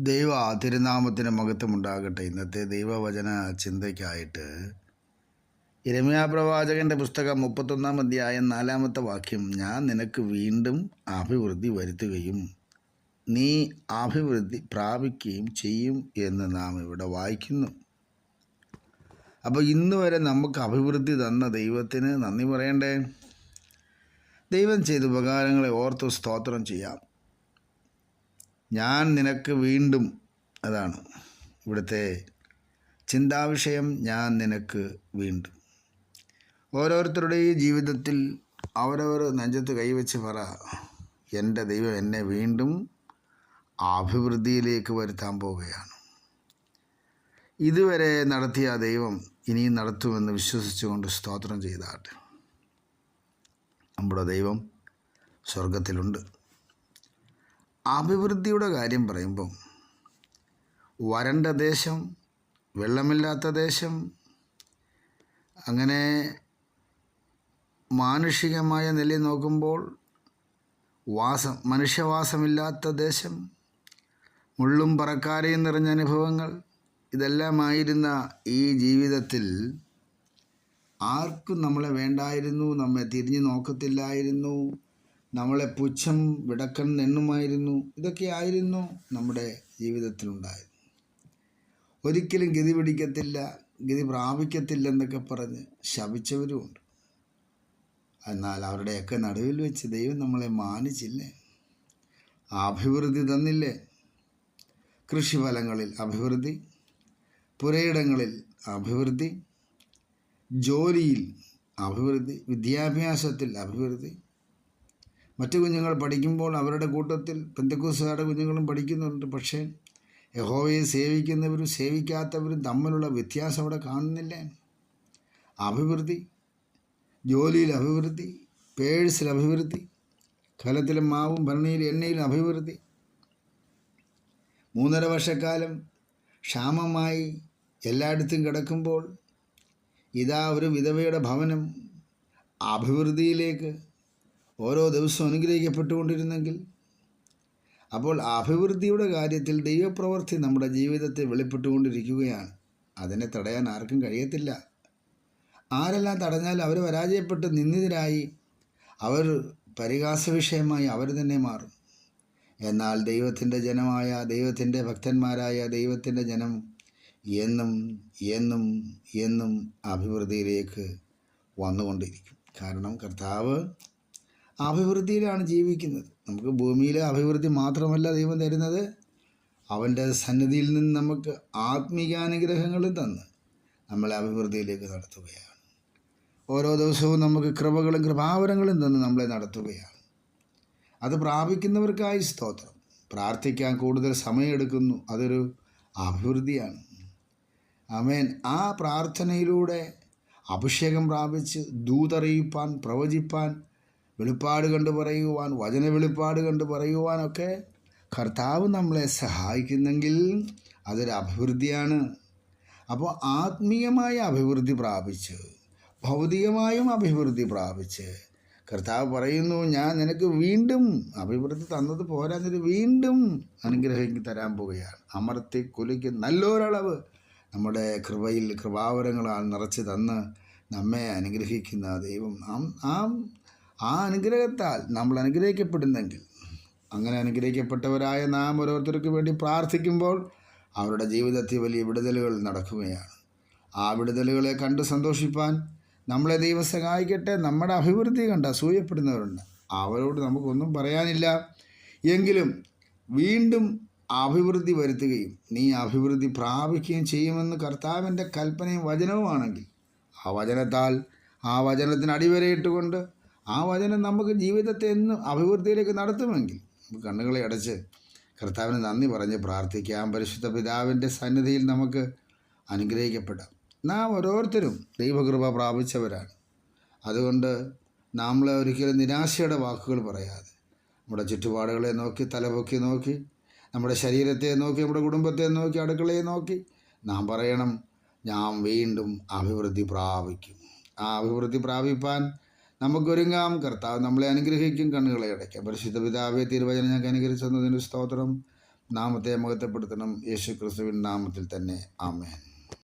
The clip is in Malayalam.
ദൈവ തിരുനാമത്തിന് മഹത്വമുണ്ടാകട്ടെ. ഇന്നത്തെ ദൈവവചന ചിന്തയ്ക്കായിട്ട് ഇരമ്യാ പ്രവാചകന്റെ പുസ്തകം മുപ്പത്തൊന്നാം അധ്യായം നാലാമത്തെ വാക്യം ഞാൻ നിനക്ക് വീണ്ടും അഭിവൃദ്ധി വരുത്തുകയും നീ അഭിവൃദ്ധി പ്രാപിക്കുകയും ചെയ്യും എന്ന് നാം ഇവിടെ വായിക്കുന്നു. അപ്പോൾ ഇന്ന് വരെ നമുക്ക് അഭിവൃദ്ധി തന്ന ദൈവത്തിന് നന്ദി പറയണ്ടേ? ദൈവം ചെയ്ത ഉപകാരങ്ങളെ ഓർത്ത് സ്തോത്രം ചെയ്യാം. ഞാൻ നിനക്ക് വീണ്ടും അതാണ് ഇവിടുത്തെ ചിന്താവിഷയം ഞാൻ നിനക്ക് വീണ്ടും. ഓരോരുത്തരുടെയും ജീവിതത്തിൽ അവരവർ നെഞ്ചത്ത് കൈവച്ച് പറ എന്റെ ദൈവം എന്നെ വീണ്ടും അഭിവൃദ്ധിയിലേക്ക് വരുത്താൻ പോവുകയാണ്. ഇതുവരെ നടത്തിയ ദൈവം ഇനിയും നടത്തുമെന്ന് വിശ്വസിച്ചുകൊണ്ട് സ്തോത്രം ചെയ്താട്ടെ. നമ്മുടെ ദൈവം സ്വർഗത്തിലുണ്ട് അഭിവൃദ്ധിയുടെ കാര്യം പറയുമ്പം വരണ്ട ദേശം വെള്ളമില്ലാത്ത ദേശം അങ്ങനെ മാനുഷികമായ നിലയിൽ നോക്കുമ്പോൾ വാസം മനുഷ്യവാസമില്ലാത്ത ദേശം മുള്ളും പറക്കാരയും നിറഞ്ഞ അനുഭവങ്ങൾ ഇതെല്ലാമായിരുന്ന ഈ ജീവിതത്തിൽ ആർക്കും നമ്മളെ വേണ്ടായിരുന്നു നമ്മെ തിരിഞ്ഞു നോക്കത്തില്ലായിരുന്നു. നമ്മളെ പുച്ഛം വിടക്കൻ എണ്ണുമായിരുന്നു. ഇതൊക്കെ ആയിരുന്നു നമ്മുടെ ജീവിതത്തിലുണ്ടായത്. ഒരിക്കലും ഗതി പിടിക്കത്തില്ല ഗതി പ്രാപിക്കത്തില്ല എന്നൊക്കെ പറഞ്ഞ് ശപിച്ചവരുമുണ്ട് എന്നാൽ അവരുടെയൊക്കെ നടുവിൽ വെച്ച് ദൈവം നമ്മളെ മാനിച്ചില്ലേ? അഭിവൃദ്ധി തന്നില്ലേ? കൃഷിഫലങ്ങളിൽ അഭിവൃദ്ധി പുരയിടങ്ങളിൽ അഭിവൃദ്ധി ജോലിയിൽ അഭിവൃദ്ധി വിദ്യാഭ്യാസത്തിൽ അഭിവൃദ്ധി മറ്റു കുഞ്ഞുങ്ങൾ പഠിക്കുമ്പോൾ അവരുടെ കൂട്ടത്തിൽ പെന്തക്കൂസുകാരുടെ കുഞ്ഞുങ്ങളും പഠിക്കുന്നുണ്ട്. പക്ഷേ യഹോവയെ സേവിക്കുന്നവരും സേവിക്കാത്തവരും തമ്മിലുള്ള വ്യത്യാസം അവിടെ കാണുന്നില്ലേ. അഭിവൃദ്ധി ജോലിയിൽ അഭിവൃദ്ധി പേഴ്സിൽ അഭിവൃദ്ധി കലത്തിലെ മാവും ഭരണിയിൽ എണ്ണയിൽ അഭിവൃദ്ധി. മൂന്നര വർഷക്കാലം ക്ഷാമമായി എല്ലായിടത്തും കിടക്കുമ്പോൾ ഇതാ ഒരു വിധവയുടെ ഭവനം അഭിവൃദ്ധിയിലേക്ക് ഓരോ ദിവസവും അനുഗ്രഹിക്കപ്പെട്ടുകൊണ്ടിരുന്നെങ്കിൽ. അപ്പോൾ അഭിവൃദ്ധിയുടെ കാര്യത്തിൽ ദൈവപ്രവൃത്തി നമ്മുടെ ജീവിതത്തെ വെളിപ്പെട്ടുകൊണ്ടിരിക്കുകയാണ്. അതിനെ തടയാൻ ആർക്കും കഴിയത്തില്ല. ആരെല്ലാം തടഞ്ഞാൽ അവർ പരാജയപ്പെട്ട് നിന്ദിതരായി അവർ പരിഹാസ വിഷയമായി അവർ തന്നെ മാറും. എന്നാൽ ദൈവത്തിന്റെ ജനമായ ദൈവത്തിന്റെ ഭക്തന്മാരായ ദൈവത്തിന്റെ ജനം എന്നും എന്നും എന്നും അഭിവൃദ്ധിയിലേക്ക് വന്നുകൊണ്ടിരിക്കും. കാരണം കർത്താവ് അഭിവൃദ്ധിയിലാണ് ജീവിക്കുന്നത്. നമുക്ക് ഭൂമിയിലെ അഭിവൃദ്ധി മാത്രമല്ല ദൈവം തരുന്നത്. അവന്റെ സന്നിധിയിൽ നിന്ന് നമുക്ക് ആത്മീകാനുഗ്രഹങ്ങളും തന്ന് നമ്മളെ അഭിവൃദ്ധിയിലേക്ക് നടത്തുകയാണ്. ഓരോ ദിവസവും നമുക്ക് കൃപകളും കൃപാവരങ്ങളും തന്ന് നമ്മളെ നടത്തുകയാണ്. അത് പ്രാപിക്കുന്നവർക്കായി സ്തോത്രം. പ്രാർത്ഥിക്കാൻ കൂടുതൽ സമയമെടുക്കുന്നു. അതൊരു അഭിവൃദ്ധിയാണ്. അമേൻ ആ പ്രാർത്ഥനയിലൂടെ അഭിഷേകം പ്രാപിച്ച് ദൂതറിയിപ്പാൻ പ്രവചിപ്പാൻ വെളിപ്പാട് കണ്ട് പറയുവാൻ വചന വെളിപ്പാട് കണ്ട് പറയുവാനൊക്കെ കർത്താവ് നമ്മളെ സഹായിക്കുന്നെങ്കിൽ അതൊരു അഭിവൃദ്ധിയാണ്. അപ്പോൾ ആത്മീയമായ അഭിവൃദ്ധി പ്രാപിച്ച് ഭൗതികമായും അഭിവൃദ്ധി പ്രാപിച്ച് കർത്താവ് പറയുന്നു ഞാൻ നിനക്ക് വീണ്ടും അഭിവൃദ്ധി തന്നത് പോരാഞ്ഞിട്ട് വീണ്ടും അനുഗ്രഹം തരാൻ പോവുകയാണ്. അമർത്തി കുലിക്ക് നല്ലൊരളവ് നമ്മുടെ കൃപയിൽ കൃപാവരങ്ങളാൽ നിറച്ച് തന്ന് നമ്മെ അനുഗ്രഹിക്കുന്ന ദൈവം. ആ ആ അനുഗ്രഹത്താൽ നമ്മൾ അനുഗ്രഹിക്കപ്പെടുന്നെങ്കിൽ അങ്ങനെ അനുഗ്രഹിക്കപ്പെട്ടവരായ നാം ഓരോരുത്തർക്ക് വേണ്ടി പ്രാർത്ഥിക്കുമ്പോൾ അവരുടെ ജീവിതത്തിൽ വലിയ വിടുതലുകൾ നടക്കുകയാണ്. ആ വിടുതലുകളെ കണ്ട് സന്തോഷിപ്പാൻ നമ്മളെ ദൈവം സഹായിക്കട്ടെ നമ്മുടെ അഭിവൃദ്ധി കണ്ട് അസൂയപ്പെടുന്നവരുണ്ട്. അവരോട് നമുക്കൊന്നും പറയാനില്ല. എങ്കിലും വീണ്ടും അഭിവൃദ്ധി വരുത്തുകയും നീ അഭിവൃദ്ധി പ്രാപിക്കുകയും ചെയ്യുമെന്ന് കർത്താവിന്റെ കൽപ്പനയും വചനവുമാണെങ്കിൽ ആ വചനത്താൽ ആ വചനത്തിന് അടിവരയിട്ടുകൊണ്ട് ആ വചനം നമുക്ക് ജീവിതത്തെ എന്നും അഭിവൃദ്ധിയിലേക്ക് നടത്തുമെങ്കിൽ കണ്ണുകളെ അടച്ച് കർത്താവിന് നന്ദി പറഞ്ഞ് പ്രാർത്ഥിക്കാം. പരിശുദ്ധ പിതാവിന്റെ സന്നിധിയിൽ നമുക്ക് അനുഗ്രഹിക്കപ്പെടാം. നാം ഓരോരുത്തരും ദൈവകൃപ പ്രാപിച്ചവരാണ്. അതുകൊണ്ട് നമ്മൾ ഒരിക്കലും നിരാശയുടെ വാക്കുകൾ പറയാതെ നമ്മുടെ ചുറ്റുപാടുകളെ നോക്കി തലപൊക്കി നോക്കി നമ്മുടെ ശരീരത്തെ നോക്കി നമ്മുടെ കുടുംബത്തെ നോക്കി അടുക്കളയെ നോക്കി നാം പറയണം ഞാൻ വീണ്ടും അഭിവൃദ്ധി പ്രാപിക്കും. ആ അഭിവൃദ്ധി പ്രാപിപ്പാൻ നമുക്കൊരുങ്ങാം. കർത്താവ് നമ്മളെ അനുഗ്രഹിക്കും കണ്ണുകളെ അടയ്ക്കാം. പരിശുദ്ധ പിതാവെ തിരുവചനം ഞങ്ങൾക്ക് അനുഗ്രഹിച്ചതിന് സ്തോത്രം. നാമത്തെ മഹത്വപ്പെടുത്തണം. യേശു ക്രിസ്തുവിൻ നാമത്തിൽ തന്നെ. ആമേൻ.